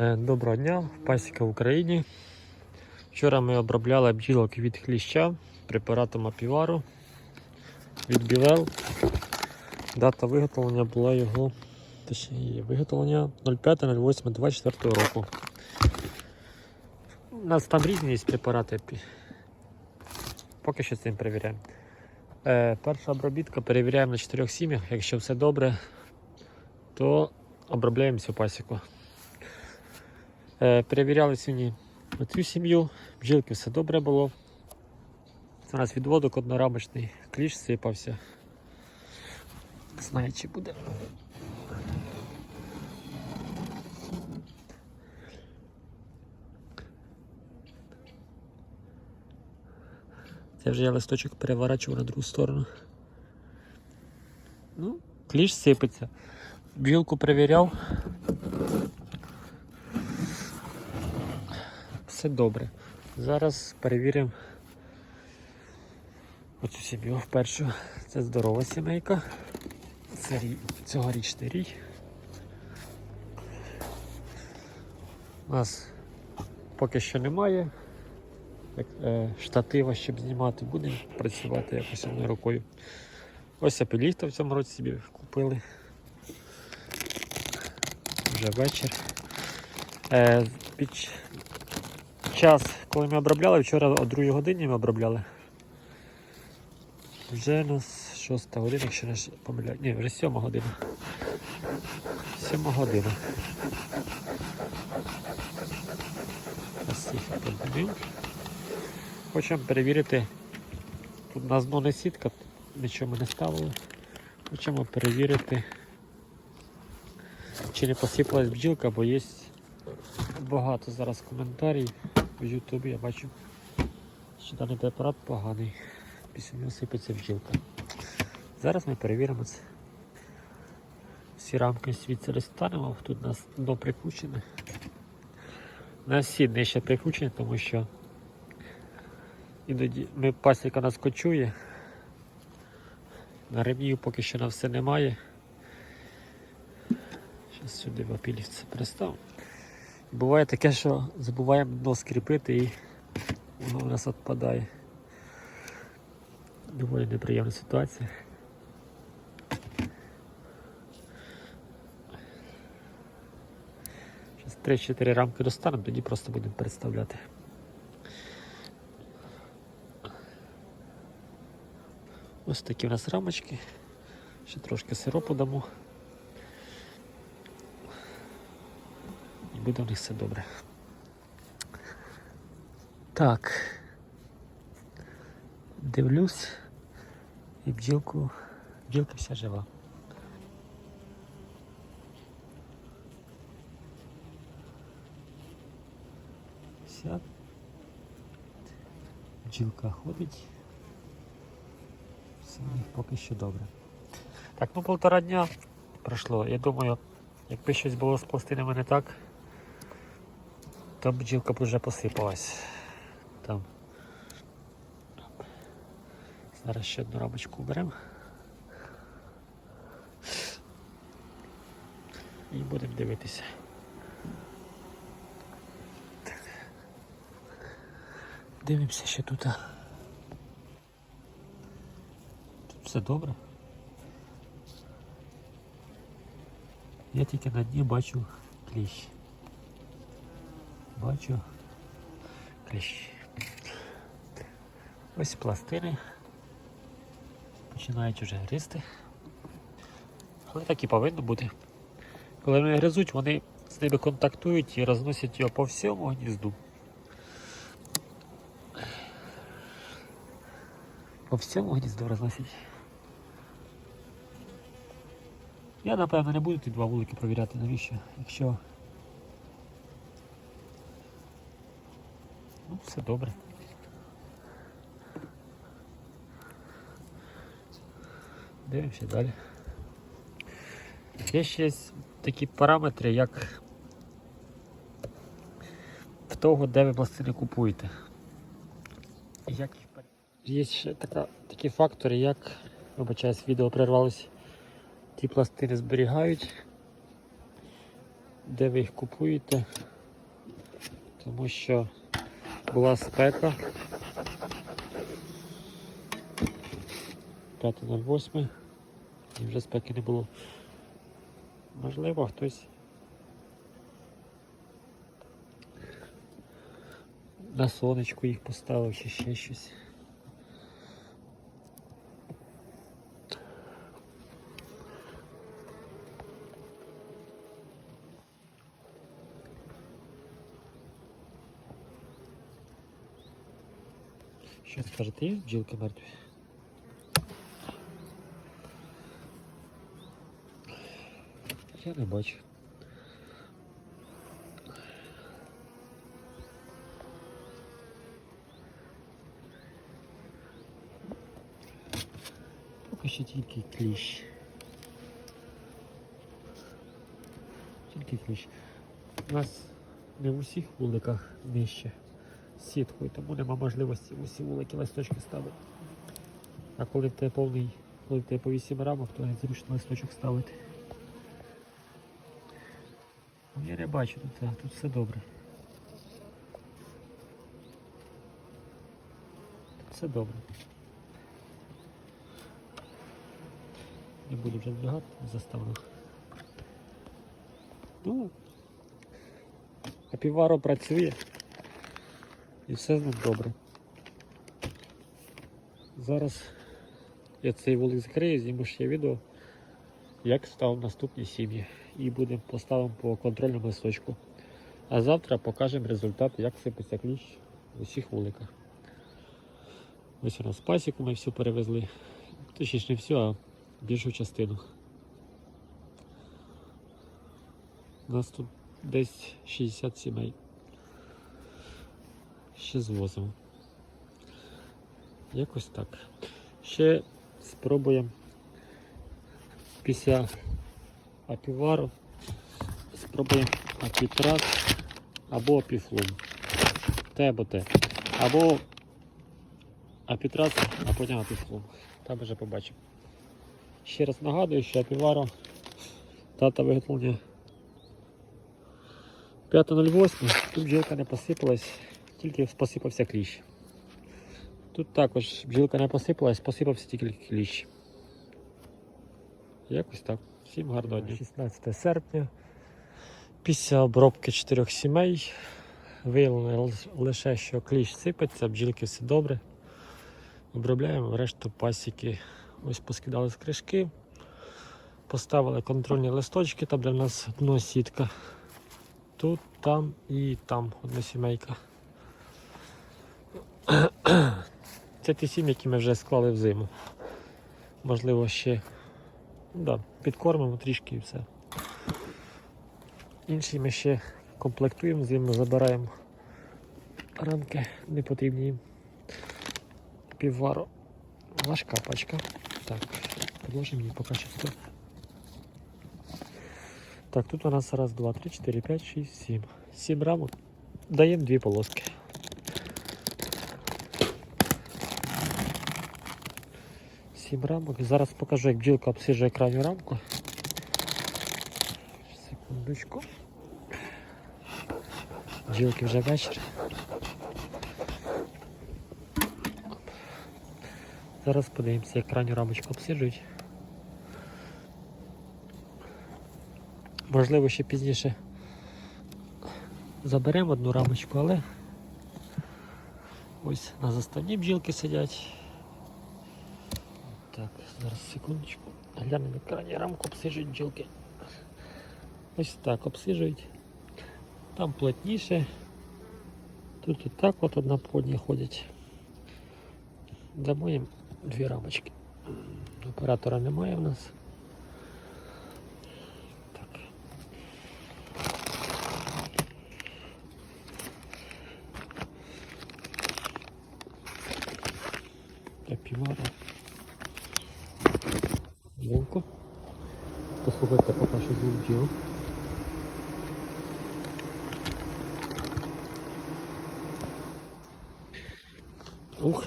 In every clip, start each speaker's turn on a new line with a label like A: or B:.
A: Е, Доброго дня, пасіка в Україні. Вчора ми обробляли бджілок від хліща препаратом апівару від Бівел. Дата виготовлення була його, точніше, виготовлення 05.08.24 року. У нас там різні є препарати. Поки що цим перевіряємо. Е, перша обробітка перевіряємо на 4 сім'ях. Якщо все добре, то обробляємо всю пасіку. Е, перевіряли сьогодні цю сім'ю, бджілки все добре було. У нас відводок однорамочний, кліш сипався. Не знаю, чи буде. Це вже я листочок переворачував на другу сторону. Ну, кліш сипеться. Бджілку перевіряв. Все добре. Зараз перевіримо оцю сім'ю вперше. Це здорова сімейка. Це рій, цьогорічний рій. У нас поки що немає е, штатива, щоб знімати, будемо працювати якось одною рукою. Ось апеліта в цьому році собі купили. Вже вечір. Е, під час, коли ми обробляли, вчора о 2 годині ми обробляли. Вже у нас 6 година, якщо не помиляю. Ні, вже 7 година. 7 година. Хочемо перевірити. Тут у нас дно не сітка, нічого ми не ставили. Хочемо перевірити, чи не посипалась бджілка, бо є багато зараз коментарів в Ютубі, я бачу, що даний препарат поганий. Після нього сипеться бджілка. Зараз ми перевіримо це. Всі рамки звідси розстанемо, тут у нас дно прикручене. У нас всі нижче прикручені, тому що іноді ми пасіка нас кочує. На ремнів поки що на все немає. Зараз сюди в опілівці пристав. Буває таке, що забуваємо дно скріпити і воно у нас відпадає. Доволі неприємна ситуація. Зараз 3-4 рамки достанемо, тоді просто будемо представляти. Ось такі у нас рамочки. Ще трошки сиропу дамо. Буде них все добре. Так. Дивлюсь. І бджілку. Бджілка вся жива. Вся. Бджілка ходить. Все у них поки що добре. Так, ну полтора дня пройшло. Я думаю, якби щось було з пластинами не так, то бджілка вже посипалась. Там. Зараз ще одну рамочку беремо. І будемо дивитися. Так. Дивимося ще тут. Тут все добре. Я тільки на дні бачу кліщ. Бачу кліщ. Ось пластини. Починають вже гризти. Але так і повинно бути. Коли вони гризуть, вони з ними контактують і розносять його по всьому гнізду. По всьому гнізду розносять. Я напевно не буду ті два вулики провіряти, навіщо, якщо все добре. Дивимося далі. Є ще такі параметри, як в того, де ви пластини купуєте. Як Є ще така, такі фактори, як, вибачаюсь, відео прервалось, ті пластини зберігають де ви їх купуєте, тому що була спека. 5.08 і вже спеки не було. Можливо, хтось на сонечку їх поставив чи ще щось. Що скажете, є бджілки мертві? Я не бачу. Поки що тільки кліщ. Тільки кліщ. У нас не в усіх вуликах нижче сіткою, тому нема можливості усі вулики листочки ставити. А коли тебе повний, коли тебе по 8 рамок, то незручно листочок ставити. Я не бачу тут, тут все добре. Тут все добре. Не буду вже збігати, заставлю. Ну, а піваро працює. І все з ним добре. Зараз я цей вулик закрию, зніму ще відео, як став наступні сім'ї. І будемо поставимо по контрольному листочку. А завтра покажемо результат, як сипеться кліщ в усіх вуликах. Ось у нас пасіку ми всю перевезли. Точніше не всю, а більшу частину. У нас тут десь 60 сімей. Ще звозимо. Якось так. Ще спробуємо після апівару, спробуємо апітрат або апіфлум. Те або те. Або апітрат, а потім апіфлум. Там вже побачимо. Ще раз нагадую, що апіваро дата виготовлення 5.08, тут бджілка не посипалась, тільки посипався кліщ. Тут також бджілка не посипалась, посипався тільки кліщ. Якось так. Всім гарного дня. 16 серпня. Після обробки чотирьох сімей виявлено лише, що кліщ сипеться, бджілки все добре. Обробляємо решту пасіки. Ось поскидали з кришки, поставили контрольні листочки, там де в нас дно сітка. Тут, там і там одна сімейка. Це ті сім'ї, які ми вже склали в зиму. Можливо, ще да, підкормимо трішки і все. Інші ми ще комплектуємо зиму, забираємо рамки непотрібні. Піввару. Важка пачка. Так, підложимо її поки що. Так, тут у нас раз, два, три, чотири, п'ять, шість, сім. Сім рамок. Даємо дві полоски. Сім рамок. Зараз покажу, як бджілка обсиджує крайню рамку. Секундочку. Бджілки вже вечір. Зараз подивимося, як крайню рамочку обсиджують. Можливо, ще пізніше заберемо одну рамочку, але ось на заставні бджілки сидять. Так, зараз секундочку. Глянемо як крайні рамку обсижують бджілки. Ось так обсижують. Там плотніше. Тут і так от одна по одній ходять. Дамо їм дві рамочки. Оператора немає в нас. Що. Ух,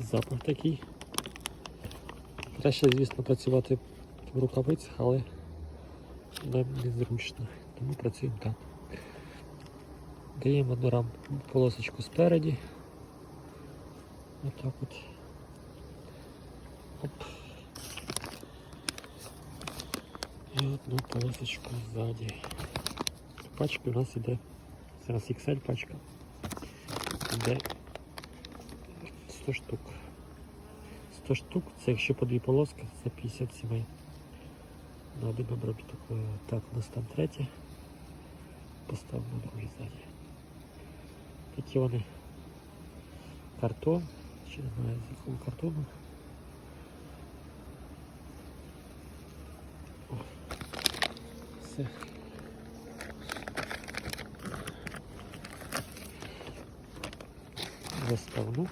A: запах такий. Краще, звісно, працювати в рукавицях, але нам незручно. тому працюємо так. Даємо одну рам полосочку спереді. Отак от. Оп. І одну полосочку ззаді. Пачки у нас іде. У XL пачка. Іде 100 штук. 100 штук, це якщо по дві полоски, це 50 сімей. На один обробіток. Так, у нас там третє. Поставимо другий ззаді. Такі вони картон. Ще не знаю з якого картону. О, Все. Заставну.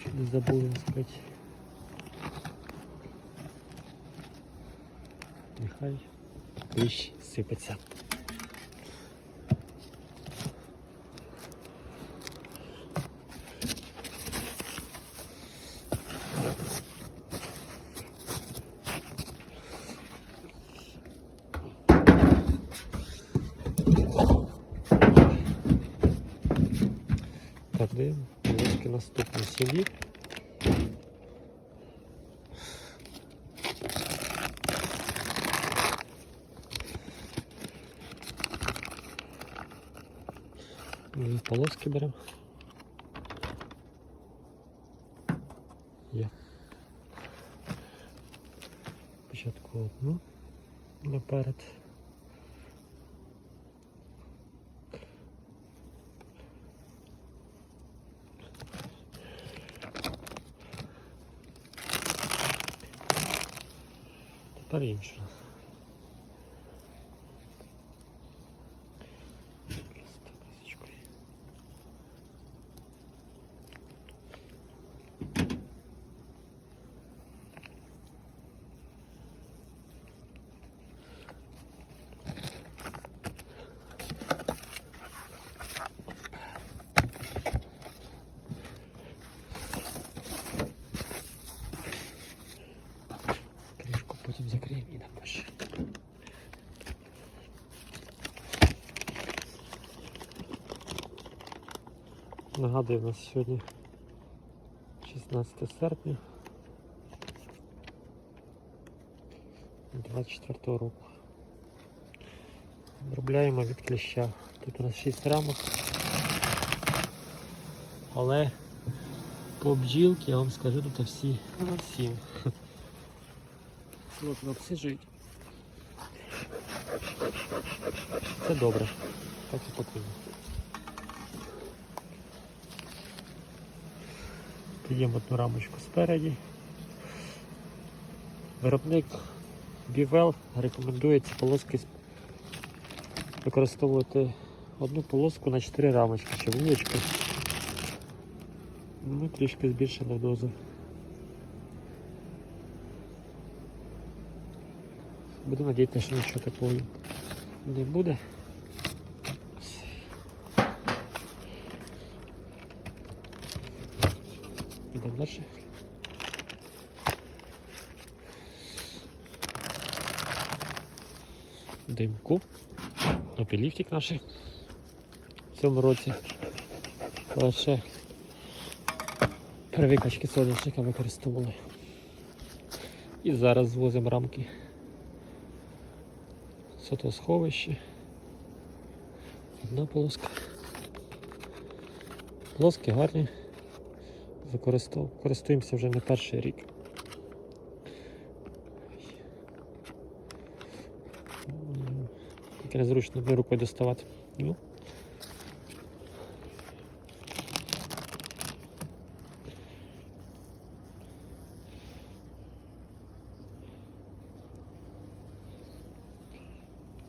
A: Щоб не сказати. Нехай кліщ сипеться. Беремо. Є. Спочатку одну наперед. Тепер іншу. Нагадую, у нас сьогодні 16 серпня 24 року. Обробляємо від кліща. Тут у нас 6 рамок. Але по бджілки я вам скажу тут всі 7. Плотно обсиджують. Це добре. Так і потрібно. Даємо одну рамочку спереді. Виробник Бівел рекомендує ці полоски використовувати одну полоску на 4 рамочки, щоб вулички. Ну, трішки збільшена доза. Буду надіятися, що нічого такого не буде. Йдемо. Димку. Опіліфтик наш в цьому році. Лише при викачці соняшника використовували. І зараз звозимо рамки сотосховище. Одна полоска. Полоски гарні. Користуємося вже не перший рік. Таке незручно рукою доставати. Ну.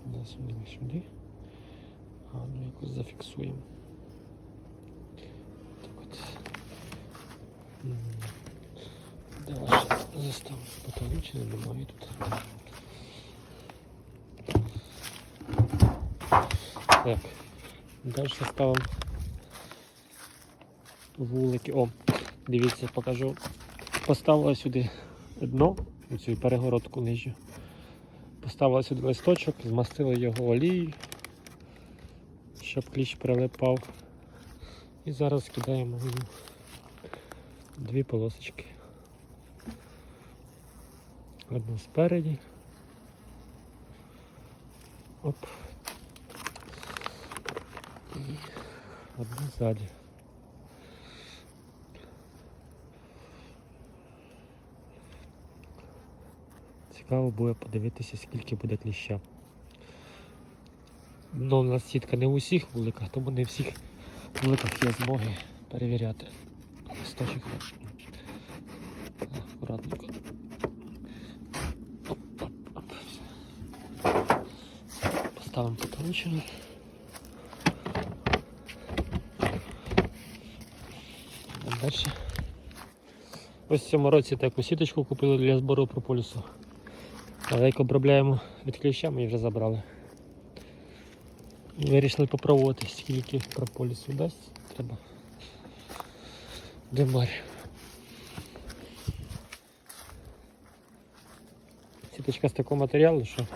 A: Да, сюди, ми сюди. А, ну якось зафіксуємо. Так от. М, Де ваш застав? Потолічний немає тут. Так. Далі ставимо вулики. О, дивіться, покажу. Поставила сюди дно, цю перегородку нижню. Поставили сюди листочок, змастили його олією, щоб кліщ прилипав. І зараз кидаємо в нього дві полосочки. Одну спереді. Оп. І одну ззаді. Цікаво буде подивитися, скільки буде кліща. Ну, у нас сітка не у всіх вуликах, тому не всіх вуликах є змоги перевіряти. Листочок. Акуратненько. Оп, оп, оп. Поставимо. Далі. Ось в цьому році таку сіточку купили для збору прополісу. Але як обробляємо від кліща, ми її вже забрали. Вирішили попробувати, скільки прополісу дасть. Треба демар. Сіточка з такого матеріалу, що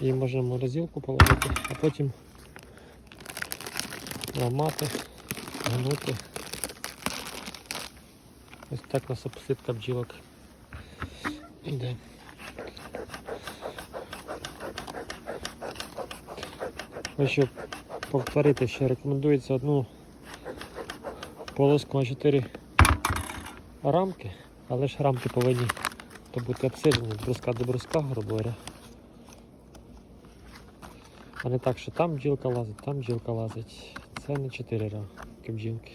A: її можна в морозилку положити, а потім ламати, гнути. Ось так у нас обсипка бджілок іде. Щоб повторити, що рекомендується одну полоску на 4 рамки, але ж рамки повинні то бути обсиджені від бруска до бруска, грубо говоря. А не так, що там бджілка лазить, там бджілка лазить. Це не 4 рамки бджілки.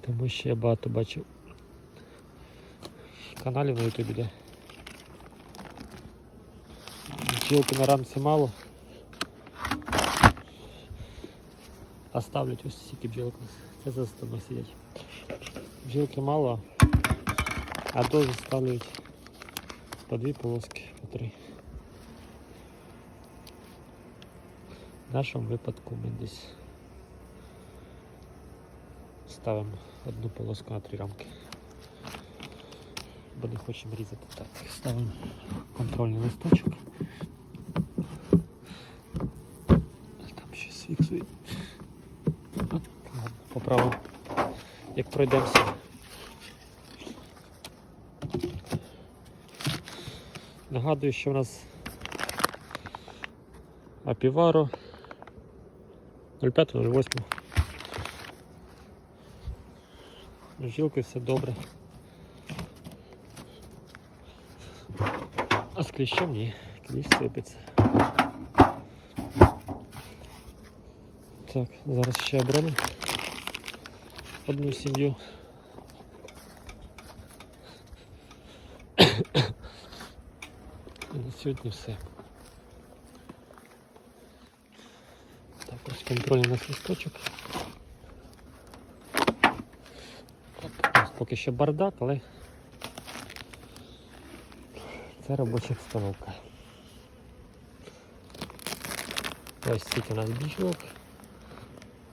A: Тому що я багато бачив каналів на ютубі, де бджілки на рамці мало. А ставлять ось стільки бджілок. Це за столом сидять. Бджілки мало, а дози ставлять по дві полоски, по три. В нашому випадку ми десь ставимо одну полоску на три рамки. Бо не хочемо різати так. Ставимо контрольний листочок. Пройдемося. Нагадую, що в нас Апіваро 05.08. З Жилкою все добре. А з кліщем ні, кліщ сипеться. Так, зараз ще оберемо одну сім'ю. На сьогодні все. Так, ось контрольний. Оп, ось поки що бардак, але це робоча обстановка. Ось скільки у нас біжок.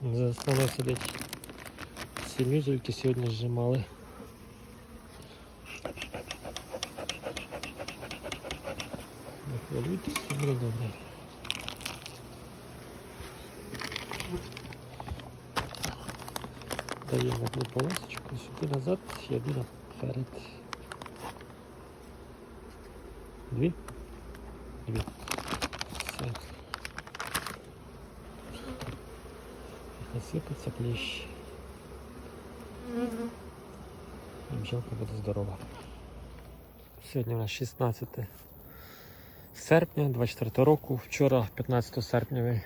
A: За основою сидить сім'ю, тільки сьогодні зжимали. Не хвилюйтесь, все буде добре. Даємо одну полосочку сюди назад і одну наперед. Дві? Дві. Все. Насипаться кліщ. І бджілка буде здорова. Сьогодні у нас 16 серпня 24 року. Вчора, 15 серпня, ми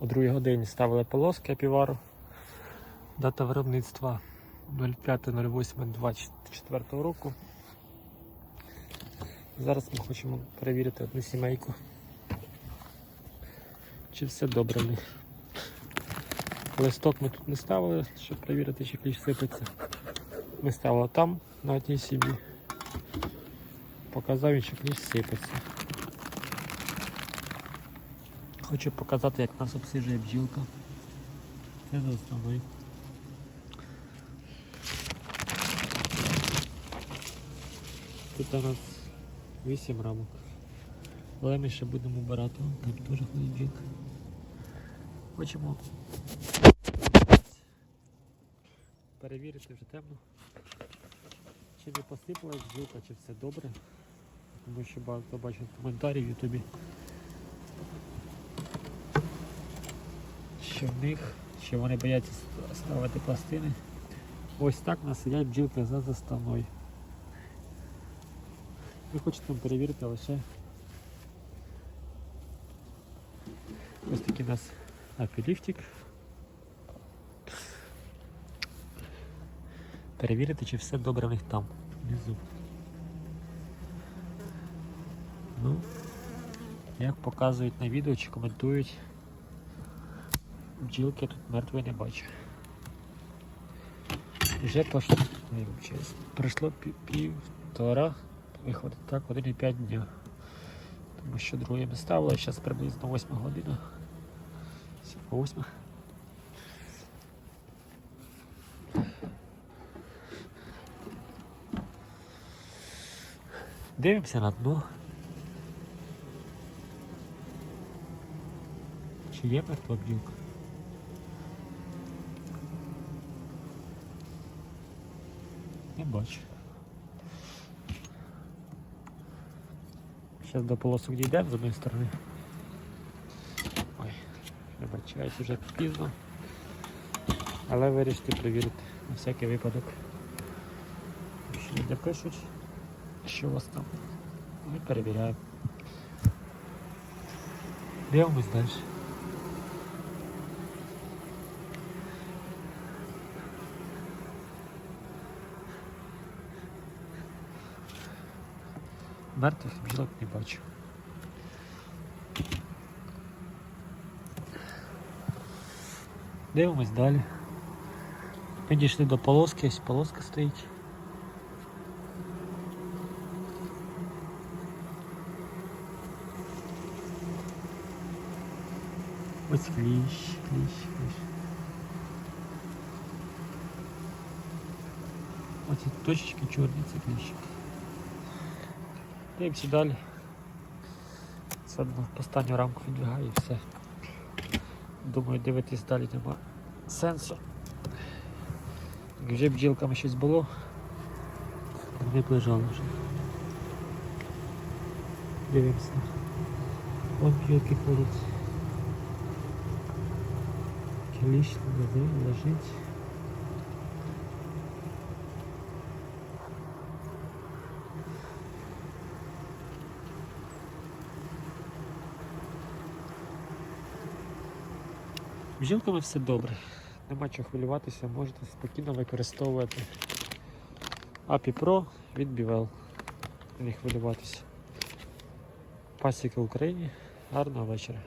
A: о 2 годині ставили полоски півару. Дата виробництва 05.08.24 року. Зараз ми хочемо перевірити одну сімейку. Чи все добре в. Листок ми тут не ставили, щоб перевірити, чи кліщ сипеться. Ми ставили там, на одній сім'ї. Показав, що кліщ сипеться. Хочу показати, як нас обсижує бджілка. Це за основною. Тут у нас 8 рамок. Але ми ще будемо обирати. Там теж ходить бджілка. Хочемо перевірити вже темно. Чи не посипалась бджілка, чи все добре. Тому що багато бачу коментарів в Ютубі. Що в них, що вони бояться ставити пластини. Ось так у нас сидять бджілки за заставною. Ви хочете перевірити лише ось такий у нас апіліфтик. Перевірити, чи все добре в них там, внизу. Ну, як показують на відео чи коментують, бджілки тут мертвої не бачу. Вже пошло, ой, вибачаюсь, пройшло півтора, виходить так, 1,5 дня. Тому що друге ми ставили, зараз приблизно 8 година. По 8. Дивимося на дно. Чи є мертва бджілка? Не бачу. Зараз до полосок дійдемо з одної сторони. Ой, вибачаюсь, вже пізно. Але вирішити перевірити на всякий випадок. Якщо люди пишуть, що у вас там, ми перевіряємо. Дивимось далі. Мертвих бджілок не бачу. Дивимось далі. Підійшли до полоски, ось полоска стоїть. Кліщ, кліщ, кліщ. Оці точечки чорні, це кліщик. Дивимося далі. Це останню рамку відбігаю і все. Думаю, дивитись далі нема сенсу. Як вже бджілками щось було, вони б лежали вже. Дивимося. Вон бджілки ходять. Кліщ лежить, лежить. Бджілками все добре. Нема чого хвилюватися, можете спокійно використовувати API Pro від Bivel. Не хвилюватися. Пасіка в Україні. Гарного вечора.